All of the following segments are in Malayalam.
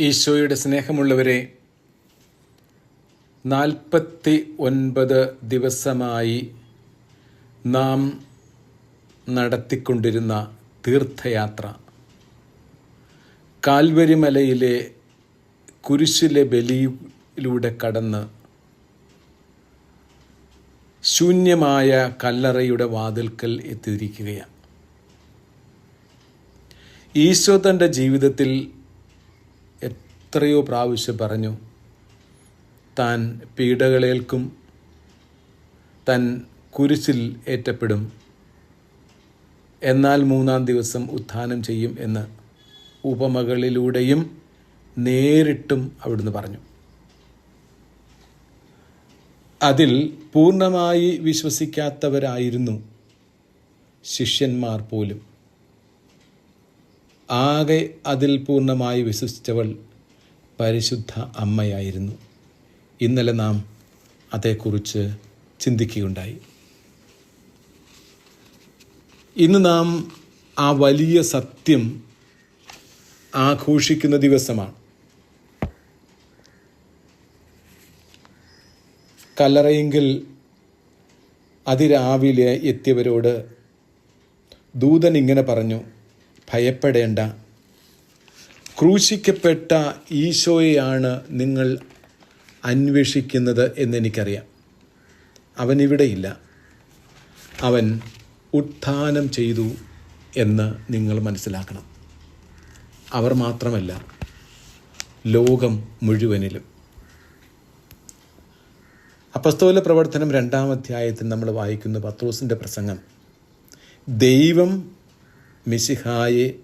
ഈശോയുടെ സ്നേഹമുള്ളവരെ നാൽപ്പത്തി ഒൻപത് ദിവസമായി നാം നടത്തിക്കൊണ്ടിരുന്ന തീർത്ഥയാത്ര. കാൽവരിമലയിലെ കുരിശിലെ ബലിയിലൂടെ കടന്ന് ശൂന്യമായ കല്ലറയുടെ വാതിൽക്കൽ എത്തിയിരിക്കുകയാണ്. ഈശോ തന്റെ ജീവിതത്തിൽ എത്രയോ പ്രാവശ്യം പറഞ്ഞു താൻ പീഡകളേൽക്കും തൻ കുരിശിൽ ഏറ്റപ്പെടും എന്നാൽ മൂന്നാം ദിവസം ഉത്ഥാനം ചെയ്യും എന്ന് ഉപമകളിലൂടെയും നേരിട്ടും അവിടുന്ന് പറഞ്ഞു. അതിൽ പൂർണമായി വിശ്വസിക്കാത്തവരായിരുന്നു ശിഷ്യന്മാർ പോലും. ആകെ അതിൽ പൂർണമായി വിശ്വസിച്ചവൾ പരിശുദ്ധ അമ്മയായിരുന്നു. ഇന്നലെ നാം അതേക്കുറിച്ച് ചിന്തിക്കുകയുണ്ടായി. ഇന്ന് നാം ആ വലിയ സത്യം ആഘോഷിക്കുന്ന ദിവസമാണ്. കല്ലറയെങ്കിൽ അതിരാവിലെ എത്തിയവരോട് ദൂതൻ ഇങ്ങനെ പറഞ്ഞു ഭയപ്പെടേണ്ട. ക്രൂശിക്കപ്പെട്ട ഈശോയെയാണ് നിങ്ങൾ അന്വേഷിക്കുന്നത് എന്നെനിക്കറിയാം. അവൻ ഇവിടെയില്ല അവൻ ഉത്ഥാനം ചെയ്തു എന്ന് നിങ്ങൾ മനസ്സിലാക്കണം. അവർ മാത്രമല്ല ലോകം മുഴുവനിലും. അപസ്തോല പ്രവർത്തനം രണ്ടാം അധ്യായത്തിൽ നമ്മൾ വായിക്കുന്ന പത്രോസിന്റെ പ്രസംഗം. ദൈവം മിശിഹായെ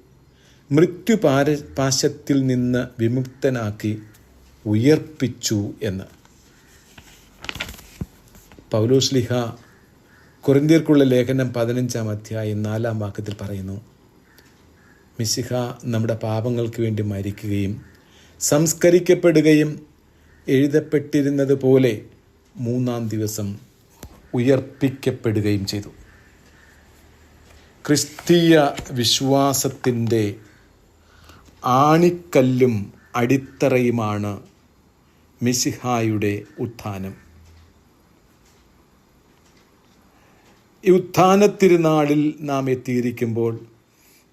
മൃത്യുപാര പാശത്തിൽ നിന്ന് വിമുക്തനാക്കി ഉയർപ്പിച്ചു എന്ന്. പൗലോസ്ലിഹ കുറിന്തിയർക്കുള്ള ലേഖനം പതിനഞ്ചാം അധ്യായം നാലാം വാക്യത്തിൽ പറയുന്നു മിശിഹ നമ്മുടെ പാപങ്ങൾക്ക് വേണ്ടി മരിക്കുകയും സംസ്കരിക്കപ്പെടുകയും എഴുതപ്പെട്ടിരുന്നത് പോലെ മൂന്നാം ദിവസം ഉയർപ്പിക്കപ്പെടുകയും ചെയ്തു. ക്രിസ്തീയ വിശ്വാസത്തിന്റെ ആണിക്കല്ലും അടിത്തറയുമാണ് മിസിഹായുടെ ഉത്ഥാനം. ഈ ഉത്ഥാന തിരുനാളിൽ നാം എത്തിയിരിക്കുമ്പോൾ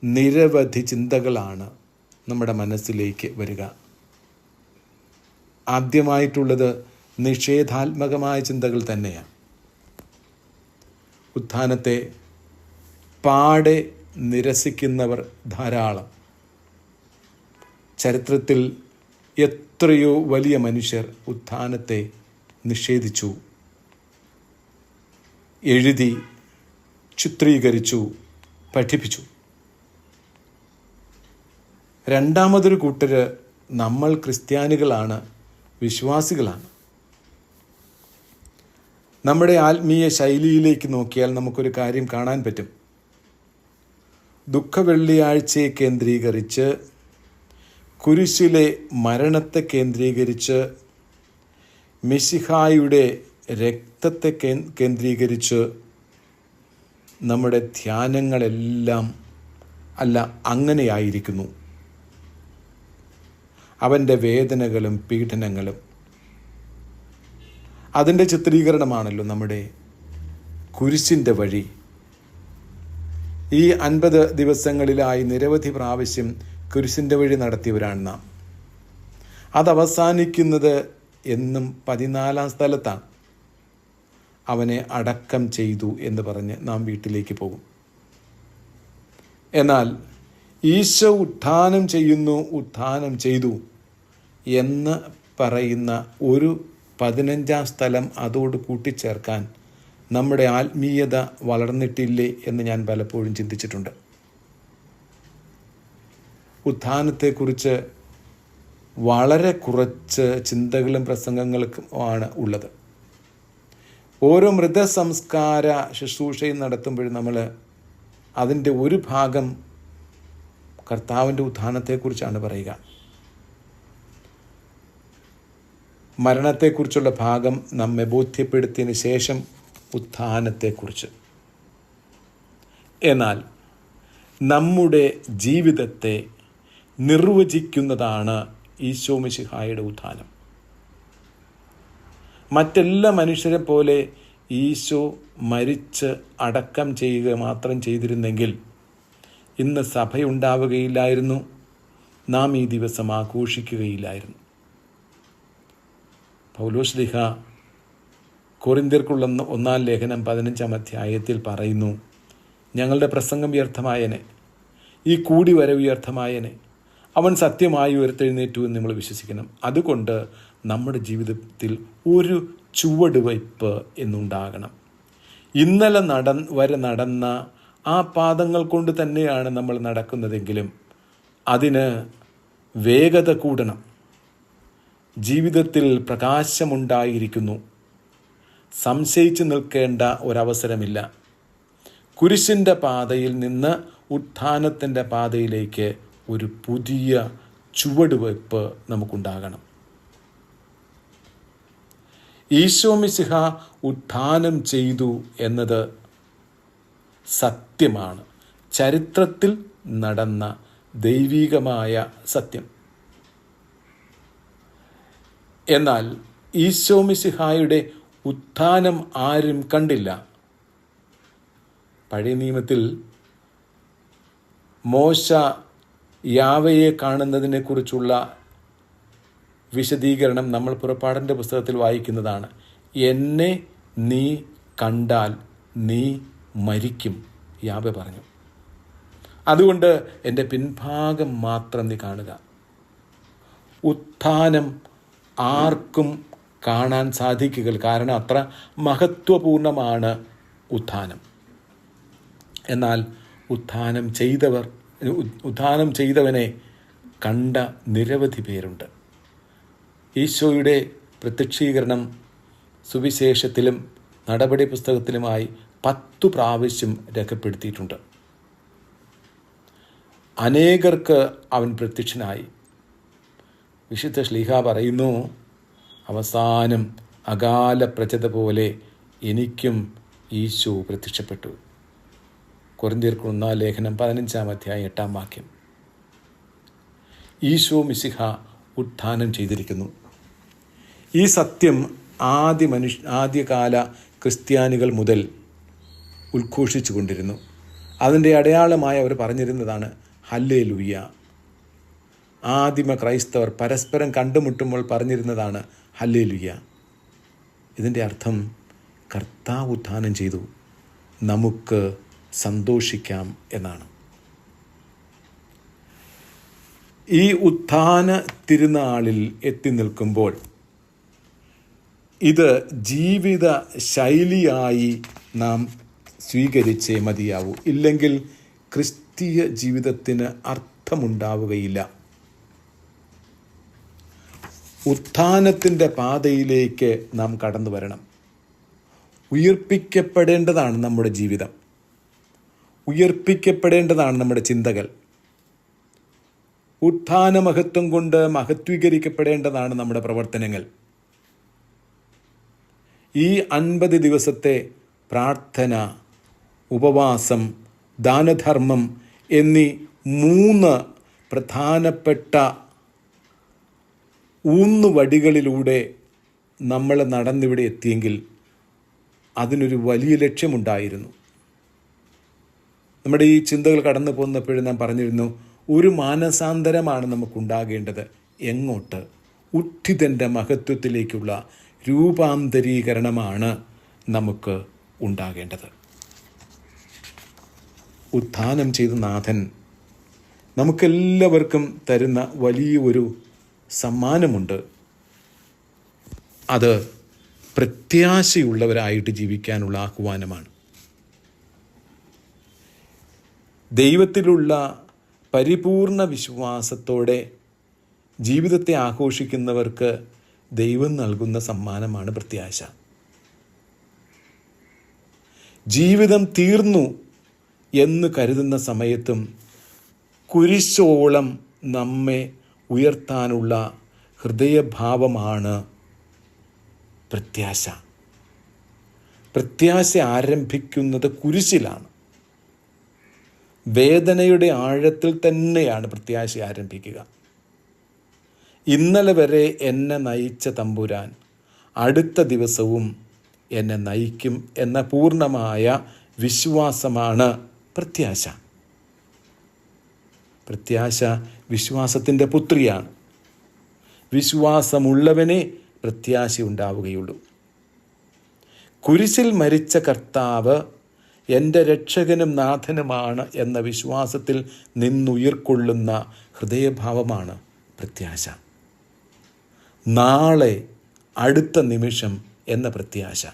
നിരവധി ചിന്തകളാണ് നമ്മുടെ മനസ്സിലേക്ക് വരിക. ആദ്യമായിട്ടുള്ളത് നിഷേധാത്മകമായ ചിന്തകൾ തന്നെയാണ്. ഉത്ഥാനത്തെ പാടെ നിരസിക്കുന്നവർ ധാരാളം. ചരിത്രത്തിൽ എത്രയോ വലിയ മനുഷ്യർ ഉത്ഥാനത്തെ നിഷേധിച്ചു. എഴുതി ചിത്രീകരിച്ചു പഠിപ്പിച്ചു. രണ്ടാമതൊരു കൂട്ടർ നമ്മൾ ക്രിസ്ത്യാനികളാണ് വിശ്വാസികളാണ്. നമ്മുടെ ആത്മീയ ശൈലിയിലേക്ക് നോക്കിയാൽ നമുക്കൊരു കാര്യം കാണാൻ പറ്റും. ദുഃഖവെള്ളിയാഴ്ചയെ കേന്ദ്രീകരിച്ച് കുരിശിലെ മരണത്തെ കേന്ദ്രീകരിച്ച് മിശിഹായുടെ രക്തത്തെ കേന്ദ്രീകരിച്ച് നമ്മുടെ ധ്യാനങ്ങളെല്ലാം അല്ല അങ്ങനെയായിരിക്കുന്നു. അവന്റെ വേദനകളും പീഡനങ്ങളും. അതിന്റെ ചിത്രീകരണമാണല്ലോ നമ്മുടെ കുരിശിന്റെ വഴി. ഈ അൻപത് ദിവസങ്ങളിലായി നിരവധി പ്രാവശ്യം കുരിശിന്റെ വഴി നടത്തിയവരാണ് നാം. അതവസാനിക്കുന്നത് എന്നും പതിനാലാം സ്ഥലത്താണ്. അവനെ അടക്കം ചെയ്തു എന്ന് പറഞ്ഞ് നാം വീട്ടിലേക്ക് പോകും. എന്നാൽ ഈശോ ഉത്ഥാനം ചെയ്യുന്നു ഉത്ഥാനം ചെയ്തു എന്ന് പറയുന്ന ഒരു പതിനഞ്ചാം സ്ഥലം അതോട് കൂട്ടിച്ചേർക്കാൻ നമ്മുടെ ആത്മീയത വളർന്നിട്ടില്ലേ എന്ന് ഞാൻ പലപ്പോഴും ചിന്തിച്ചിട്ടുണ്ട്. ഉത്ഥാനത്തെക്കുറിച്ച് വളരെ കുറച്ച് ചിന്തകളും പ്രസംഗങ്ങൾക്കും ആണ് ഉള്ളത്. ഓരോ മൃതസംസ്കാര ശുശ്രൂഷയും നടത്തുമ്പോഴും നമ്മൾ അതിന്റെ ഒരു ഭാഗം കർത്താവിന്റെ ഉത്ഥാനത്തെക്കുറിച്ചാണ് പറയുക. മരണത്തെക്കുറിച്ചുള്ള ഭാഗം നമ്മെ ബോധ്യപ്പെടുത്തിയതിന് ശേഷം ഉത്ഥാനത്തെക്കുറിച്ച്. എന്നാൽ നമ്മുടെ ജീവിതത്തെ നിർവചിക്കുന്നതാണ് ഈശോ മിശിഹായുടെ ഉത്ഥാനം. മറ്റെല്ലാ മനുഷ്യരെ പോലെ ഈശോ മരിച്ച് അടക്കം ചെയ്യുക മാത്രം ചെയ്തിരുന്നെങ്കിൽ ഇന്ന് സഭയുണ്ടാവുകയില്ലായിരുന്നു നാം ഈ ദിവസം ആഘോഷിക്കുകയില്ലായിരുന്നു. പൗലോസ്ലിഹ കൊറിന്തിയർക്കുള്ള ഒന്നാം ലേഖനം പതിനഞ്ചാം അധ്യായത്തിൽ പറയുന്നു ഞങ്ങളുടെ പ്രസംഗം വ്യർത്ഥമായനെ ഈ കൂടി വരവ് വ്യർത്ഥമായനെ അവൻ സത്യമായി ഉയർത്തെഴുന്നേറ്റു എന്ന് നമ്മൾ വിശ്വസിക്കണം. അതുകൊണ്ട് നമ്മുടെ ജീവിതത്തിൽ ഒരു ചുവടുവയ്പ് എന്നുണ്ടാകണം. ഇന്നലെ നട വരെ നടന്ന ആ പാദങ്ങൾ കൊണ്ട് തന്നെയാണ് നമ്മൾ നടക്കുന്നതെങ്കിലും അതിന് വേഗത കൂടണം. ജീവിതത്തിൽ പ്രകാശമുണ്ടായിരിക്കുന്നു. സംശയിച്ചു നിൽക്കേണ്ട ഒരവസരമില്ല. കുരിശിന്റെ പാതയിൽ നിന്ന് ഉത്ഥാനത്തിന്റെ പാതയിലേക്ക് ഒരു പുതിയ ചുവടുവയ്പ് നമുക്കുണ്ടാകണം. ഈശോമിശിഹ ഉത്ഥാനം ചെയ്തു എന്നത് സത്യമാണ്. ചരിത്രത്തിൽ നടന്ന ദൈവികമായ സത്യം. എന്നാൽ ഈശോമിസിഹായുടെ ഉത്ഥാനം ആരും കണ്ടില്ല. പഴയ നിയമത്തിൽ മോശ യാവയെ കാണുന്നതിനെക്കുറിച്ചുള്ള വിശദീകരണം നമ്മൾ പുറപ്പാടിന്റെ പുസ്തകത്തിൽ വായിക്കുന്നതാണ്. എന്നെ നീ കണ്ടാൽ നീ മരിക്കും യാവ പറഞ്ഞു. അതുകൊണ്ട് എന്റെ പിൻഭാഗം മാത്രം നീ കാണുക. ഉത്ഥാനം ആർക്കും കാണാൻ സാധിക്കുക കാരണം അത്ര മഹത്വപൂർണമാണ് ഉത്ഥാനം. എന്നാൽ ഉത്ഥാനം ചെയ്തവർ ഉത്ഥാനം ചെയ്തവനെ കണ്ട നിരവധി പേരുണ്ട്. ഈശോയുടെ പ്രത്യക്ഷീകരണം സുവിശേഷത്തിലും നടപടി പുസ്തകത്തിലുമായി പത്തു പ്രാവശ്യം രേഖപ്പെടുത്തിയിട്ടുണ്ട്. അനേകർക്ക് അവൻ പ്രത്യക്ഷനായി. വിശുദ്ധ ശ്ലീഹ പറയുന്നു അവസാനം അകാല പ്രചത പോലെ എനിക്കും ഈശോ പ്രത്യക്ഷപ്പെട്ടു. കൊറിന്തിയർക്കുള്ള ലേഖനം പതിനഞ്ചാം അധ്യായം എട്ടാം വാക്യം. ഈശോ മിസിഹ ഉത്ഥാനം ചെയ്തിരിക്കുന്നു. ഈ സത്യം ആദ്യ മനുഷ്യ ആദ്യകാല ക്രിസ്ത്യാനികൾ മുതൽ ഉദ്ഘോഷിച്ചു കൊണ്ടിരുന്നു. അതിന്റെ അടയാളമായി അവർ പറഞ്ഞിരുന്നതാണ് ഹല്ലേ ലുയ്യ ആദിമ ക്രൈസ്തവർ പരസ്പരം കണ്ടുമുട്ടുമ്പോൾ പറഞ്ഞിരുന്നതാണ് ഹല്ലേ ലുയ്യ ഇതിന്റെ അർത്ഥം കർത്താവ് ഉത്ഥാനം ചെയ്തു. നമുക്ക് സന്തോഷിക്കാം എന്നാണ്. ഈ ഉത്ഥാന തിരുനാളിൽ എത്തി നിൽക്കുമ്പോൾ ഇത് ജീവിത ശൈലിയായി നാം സ്വീകരിച്ചേ മതിയാവൂ. ഇല്ലെങ്കിൽ ക്രിസ്തീയ ജീവിതത്തിന് അർത്ഥമുണ്ടാവുകയില്ല. ഉത്ഥാനത്തിന്റെ പാതയിലേക്ക് നാം കടന്നു വരണം. ഉയർപ്പിക്കപ്പെടേണ്ടതാണ് നമ്മുടെ ജീവിതം. ഉയർപ്പിക്കപ്പെടേണ്ടതാണ് നമ്മുടെ ചിന്തകൾ. ഉത്ഥാന മഹത്വം കൊണ്ട് മഹത്വീകരിക്കപ്പെടേണ്ടതാണ് നമ്മുടെ പ്രവർത്തനങ്ങൾ. ഈ അൻപത് ദിവസത്തെ പ്രാർത്ഥന ഉപവാസം ദാനധർമ്മം എന്നീ മൂന്ന് പ്രധാനപ്പെട്ട ഊന്നുവടികളിലൂടെ നമ്മൾ നടന്നിവിടെ എത്തിയെങ്കിൽ അതിനൊരു വലിയ ലക്ഷ്യമുണ്ടായിരുന്നു. നമ്മുടെ ഈ ചിന്തകൾ കടന്നു പോകുന്നപ്പോഴും ഞാൻ പറഞ്ഞിരുന്നു ഒരു മാനസാന്തരമാണ് നമുക്കുണ്ടാകേണ്ടത്. എങ്ങോട്ട്? ഉദ്ധിതന്റെ മഹത്വത്തിലേക്കുള്ള രൂപാന്തരീകരണമാണ് നമുക്ക് ഉണ്ടാകേണ്ടത്. ഉത്ഥാനം ചെയ്ത നാഥൻ നമുക്കെല്ലാവർക്കും തരുന്ന വലിയ ഒരു സമ്മാനമുണ്ട്. അത് പ്രത്യാശയുള്ളവരായിട്ട് ജീവിക്കാനുള്ള ആഹ്വാനമാണ്. ദൈവത്തിലുള്ള പരിപൂർണ വിശ്വാസത്തോടെ ജീവിതത്തെ ആഘോഷിക്കുന്നവർക്ക് ദൈവം നൽകുന്ന സമ്മാനമാണ് പ്രത്യാശ. ജീവിതം തീർന്നു എന്ന് കരുതുന്ന സമയത്തും കുരിശോളം നമ്മെ ഉയർത്താനുള്ള ഹൃദയഭാവമാണ് പ്രത്യാശ. പ്രത്യാശ ആരംഭിക്കുന്നത് കുരിശിലാണ്. വേദനയുടെ ആഴത്തിൽ തന്നെയാണ് പ്രത്യാശ ആരംഭിക്കുക. ഇന്നലെ വരെ എന്നെ നയിച്ച തമ്പുരാൻ അടുത്ത ദിവസവും എന്നെ നയിക്കും എന്ന പൂർണമായ വിശ്വാസമാണ് പ്രത്യാശ. പ്രത്യാശ വിശ്വാസത്തിന്റെ പുത്രിയാണ്. വിശ്വാസമുള്ളവനെ പ്രത്യാശ ഉണ്ടാവുകയുള്ളൂ. കുരിശിൽ മരിച്ച കർത്താവ് എന്റെ രക്ഷകനും നാഥനുമാണ് എന്ന വിശ്വാസത്തിൽ നിന്നുയർക്കൊള്ളുന്ന ഹൃദയഭാവമാണ് പ്രത്യാശ. നാളെ അടുത്ത നിമിഷം എന്ന പ്രത്യാശ.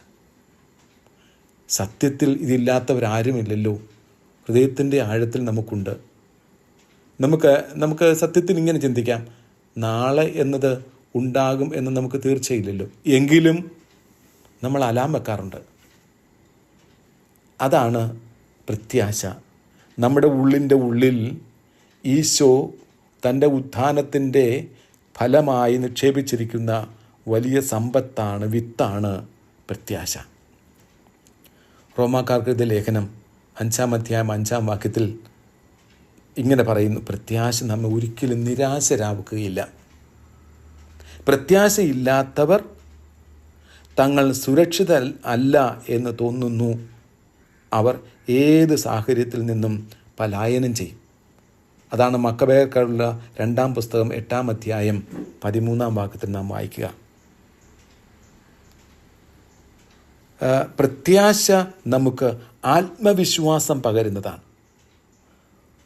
സത്യത്തിൽ ഇതില്ലാത്തവരാരുമില്ലല്ലോ. ഹൃദയത്തിന്റെ ആഴത്തിൽ നമുക്കുണ്ട്. നമുക്ക് നമുക്ക് സത്യത്തിൽ ഇങ്ങനെ ചിന്തിക്കാം. നാളെ എന്നത് ഉണ്ടാകും എന്ന് നമുക്ക് തീർച്ചയില്ലല്ലോ. എങ്കിലും നമ്മൾ അലാം വെക്കാറുണ്ട്. അതാണ് പ്രത്യാശ. നമ്മുടെ ഉള്ളിന്റെ ഉള്ളിൽ ഈശോ തന്റെ ഉത്ഥാനത്തിന്റെ ഫലമായി നിക്ഷേപിച്ചിരിക്കുന്ന വലിയ സമ്പത്താണ് വിത്താണ് പ്രത്യാശ. റോമാക്കാർക്ക് ഇത് ലേഖനം അഞ്ചാം അധ്യായം അഞ്ചാം വാക്യത്തിൽ ഇങ്ങനെ പറയുന്നു പ്രത്യാശ നമ്മെ ഒരിക്കലും നിരാശരാക്കുകയില്ല. പ്രത്യാശയില്ലാത്തവർ തങ്ങൾ സുരക്ഷിത അല്ല എന്ന് തോന്നുന്നു. അവർ ഏത് സാഹചര്യത്തിൽ നിന്നും പലായനം ചെയ്യും. അതാണ് മക്കബേർക്കുള്ള രണ്ടാം പുസ്തകം എട്ടാം അധ്യായം പതിമൂന്നാം വാക്യത്തിൽ നാം വായിക്കുക. പ്രത്യാശ നമുക്ക് ആത്മവിശ്വാസം പകരുന്നതാണ്.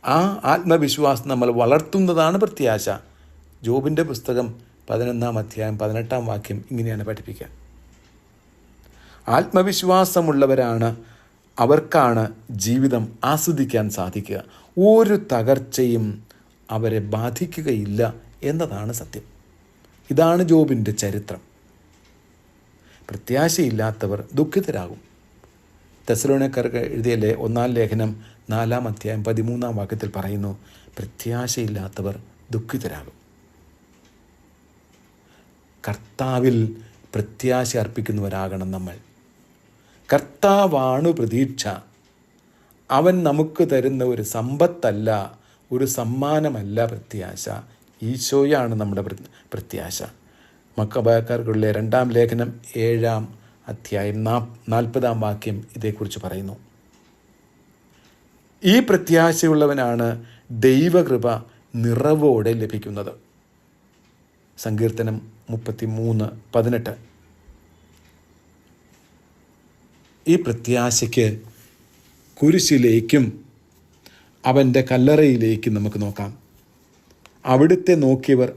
ആ ആത്മവിശ്വാസം നമ്മൾ വളർത്തുന്നതാണ് പ്രത്യാശ. ജോബിന്റെ പുസ്തകം പതിനൊന്നാം അധ്യായം പതിനെട്ടാം വാക്യം ഇങ്ങനെയാണ് പഠിപ്പിക്കുക. ആത്മവിശ്വാസമുള്ളവരാണ് അവർക്കാണ് ജീവിതം ആസ്വദിക്കാൻ സാധിക്കുക. ഒരു തകർച്ചയും അവരെ ബാധിക്കുകയില്ല എന്നതാണ് സത്യം. ഇതാണ് ജോബിന്റെ ചരിത്രം. പ്രത്യാശയില്ലാത്തവർ ദുഃഖിതരാകും. തെസലോണക്കാർക്ക് എഴുതിയല്ലേ ഒന്നാം ലേഖനം നാലാം അധ്യായം പതിമൂന്നാം വാക്യത്തിൽ പറയുന്നു പ്രത്യാശയില്ലാത്തവർ ദുഃഖിതരാകും. കർത്താവിൽ പ്രത്യാശ അർപ്പിക്കുന്നവരാകണം നമ്മൾ. കർത്താവാണു പ്രതീക്ഷ. അവൻ നമുക്ക് തരുന്ന ഒരു സമ്പത്തല്ല ഒരു സമ്മാനമല്ല പ്രത്യാശ. ഈശോയാണ് നമ്മുടെ പ്രത്യാശ. മക്കബായക്കാർക്കുള്ള രണ്ടാം ലേഖനം ഏഴാം അധ്യായം നാൽപ്പതാം വാക്യം ഇതേക്കുറിച്ച് പറയുന്നു. ഈ പ്രത്യാശയുള്ളവനാണ് ദൈവകൃപ നിറവോടെ ലഭിക്കുന്നത്. സങ്കീർത്തനം മുപ്പത്തി മൂന്ന് പതിനെട്ട്. ഈ പ്രത്യാശയ്ക്ക് കുരിശിലേക്കും അവന്റെ കല്ലറയിലേക്കും നമുക്ക് നോക്കാം. അവിടുത്തെ നോക്കിയവർ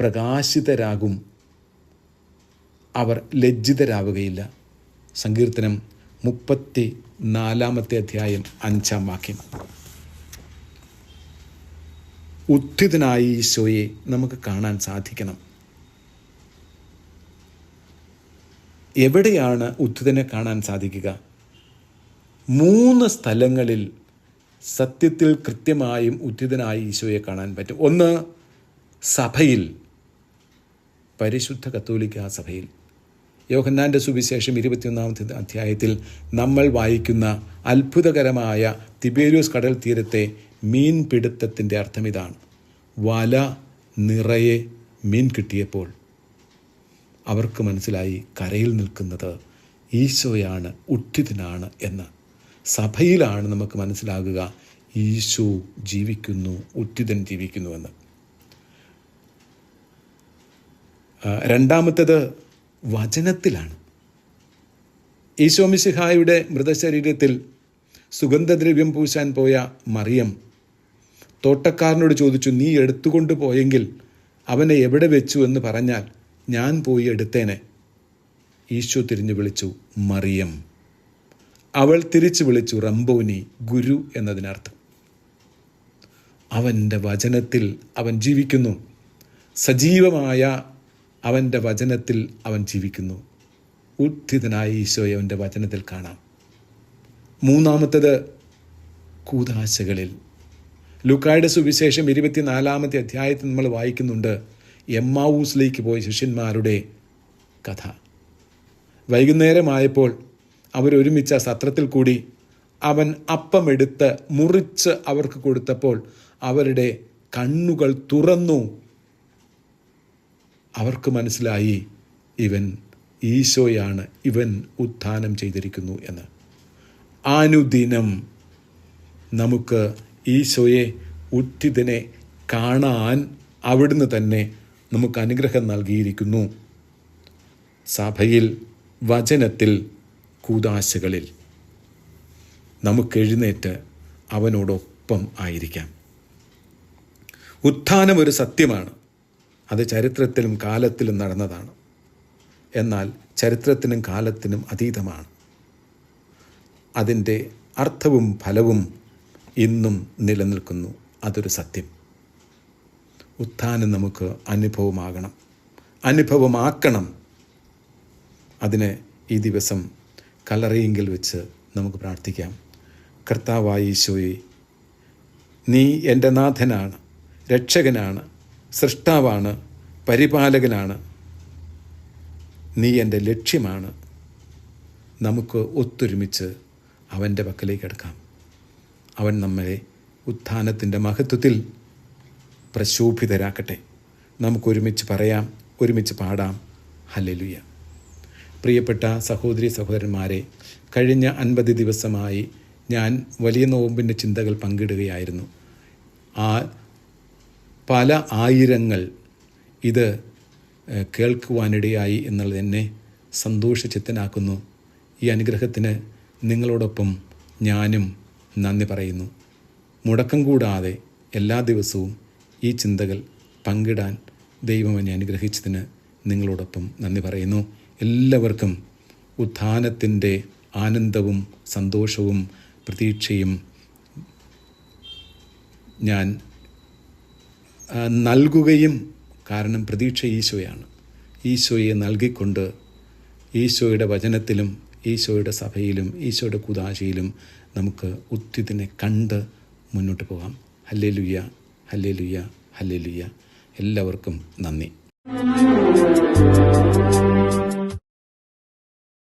പ്രകാശിതരാകും. അവർ ലജ്ജിതരാവുകയില്ല. സങ്കീർത്തനം മുപ്പത്തി നാലാമത്തെ അധ്യായം അഞ്ചാം വാക്യം. ഉത്ഥിതനായ ഈശോയെ നമുക്ക് കാണാൻ സാധിക്കണം. എവിടെയാണ് ഉദ്ധിതനെ കാണാൻ സാധിക്കുക? മൂന്ന് സ്ഥലങ്ങളിൽ സത്യത്തിൽ കൃത്യമായും ഉദ്ധിതനായ ഈശോയെ കാണാൻ പറ്റും. ഒന്ന് സഭയിൽ. പരിശുദ്ധ കത്തോലിക്ക സഭയിൽ. യോഹന്നാന്റെ സുവിശേഷം ഇരുപത്തിയൊന്നാമത്തെ അധ്യായത്തിൽ നമ്മൾ വായിക്കുന്ന അത്ഭുതകരമായ തിബേരിയോസ് കടൽ തീരത്തെ മീൻ പിടുത്തത്തിന്റെ അർത്ഥം ഇതാണ് വല നിറയെ മീൻ കിട്ടിയപ്പോൾ അവർക്ക് മനസ്സിലായി കരയിൽ നിൽക്കുന്നത് ഈശോയാണ് ഉട്ടിതനാണ് എന്ന്. സഭയിലാണ് നമുക്ക് മനസ്സിലാകുക ഈശോ ജീവിക്കുന്നു ഉറ്റിതൻ ജീവിക്കുന്നുവെന്ന് രണ്ടാമത്തേത് വചനത്തിലാണ്. ഈശോ മിശിഹായുടെ മൃതശരീരത്തിൽ സുഗന്ധദ്രവ്യം പൂശാൻ പോയ മറിയം തോട്ടക്കാരനോട് ചോദിച്ചു നീ എടുത്തുകൊണ്ട് പോയെങ്കിൽ അവനെ എവിടെ വെച്ചു എന്ന് പറഞ്ഞാൽ ഞാൻ പോയി എടുത്തേനെ. ഈശോ തിരിഞ്ഞു വിളിച്ചു മറിയം. അവൾ തിരിച്ചു വിളിച്ചു റംബോനി ഗുരു എന്നതിനർത്ഥം. അവന്റെ വചനത്തിൽ അവൻ ജീവിക്കുന്നു. സജീവമായ അവന്റെ വചനത്തിൽ അവൻ ജീവിക്കുന്നു. ഉദ്ധിതനായ ഈശോയെ അവന്റെ വചനത്തിൽ കാണാം. മൂന്നാമത്തത് കൂതാശകളിൽ. ലുക്കായുടെ സുവിശേഷം ഇരുപത്തിനാലാമത്തെ അധ്യായത്തിൽ നമ്മൾ വായിക്കുന്നുണ്ട് എമ്മാവൂസിലേക്ക് പോയ ശിഷ്യന്മാരുടെ കഥ. വൈകുന്നേരമായപ്പോൾ അവരൊരുമിച്ച സത്രത്തിൽ കൂടി അവൻ അപ്പമെടുത്ത് മുറിച്ച് അവർക്ക് കൊടുത്തപ്പോൾ അവരുടെ കണ്ണുകൾ തുറന്നു. അവർക്ക് മനസ്സിലായി ഇവൻ ഈശോയാണ് ഇവൻ ഉത്ഥാനം ചെയ്തിരിക്കുന്നു എന്ന്. ആനുദിനം നമുക്ക് ഈശോയെ ഉറ്റിതനെ കാണാൻ അവിടുന്ന് തന്നെ നമുക്ക് അനുഗ്രഹം നൽകിയിരിക്കുന്നു. സഭയിൽ വചനത്തിൽ കൂതാശകളിൽ നമുക്ക് എഴുന്നേറ്റ് അവനോടൊപ്പം ആയിരിക്കാം. ഉത്ഥാനം ഒരു സത്യമാണ്. അത് ചരിത്രത്തിലും കാലത്തിലും നടന്നതാണ്. എന്നാൽ ചരിത്രത്തിനും കാലത്തിനും അതീതമാണ്. അതിന്റെ അർത്ഥവും ഫലവും ഇന്നും നിലനിൽക്കുന്നു. അതൊരു സത്യം. ഉത്ഥാനം നമുക്ക് അനുഭവമാകണം. അനുഭവമാക്കണം. അതിന് ഈ ദിവസം കലറിയെങ്കിൽ വെച്ച് നമുക്ക് പ്രാർത്ഥിക്കാം. കർത്താവായി ഈശോയെ നീ എന്റെ നാഥനാണ് രക്ഷകനാണ് സൃഷ്ടാവാണ് പരിപാലകനാണ്. നീ എന്റെ ലക്ഷ്യമാണ്. നമുക്ക് ഒത്തൊരുമിച്ച് അവന്റെ പക്കലേക്ക് എടുക്കാം അവൻ നമ്മളെ ഉത്ഥാനത്തിന്റെ മഹത്വത്തിൽ പ്രശോഭിതരാക്കട്ടെ. നമുക്കൊരുമിച്ച് പറയാം ഒരുമിച്ച് പാടാം. ഹലലുയ പ്രിയപ്പെട്ട സഹോദരി സഹോദരന്മാരെ കഴിഞ്ഞ അൻപത് ദിവസമായി ഞാൻ വലിയ നോമ്പിന്റെ ചിന്തകൾ പങ്കിടുകയായിരുന്നു. ആ പല ആയിരങ്ങൾ ഇത് കേൾക്കുവാനിടയായി എന്നുള്ളത് എന്നെ സന്തോഷചിത്തനാക്കുന്നു. ഈ അനുഗ്രഹത്തിന് നിങ്ങളോടൊപ്പം ഞാനും നന്ദി പറയുന്നു. മുടക്കം കൂടാതെ എല്ലാ ദിവസവും ഈ ചിന്തകൾ പങ്കിടാൻ ദൈവം എന്നെ അനുഗ്രഹിച്ചതിന് നിങ്ങളോടൊപ്പം നന്ദി പറയുന്നു. എല്ലാവർക്കും ഉത്ഥാനത്തിന്റെ ആനന്ദവും സന്തോഷവും പ്രതീക്ഷയും ഞാൻ നൽകുകയും കാരണം പ്രതീക്ഷ ഈശോയാണ്. ഈശോയെ നൽകിക്കൊണ്ട് ഈശോയുടെ വചനത്തിലും ഈശോയുടെ സഭയിലും ഈശോയുടെ കുതാശയിലും നമുക്ക് ഉത്തിതിനെ കണ്ട് മുന്നോട്ട് പോകാം. ഹല്ലേ ലുയ്യ ഹല്ലേ ലുയ്യ ഹല്ലേ ലുയ്യ എല്ലാവർക്കും നന്ദി.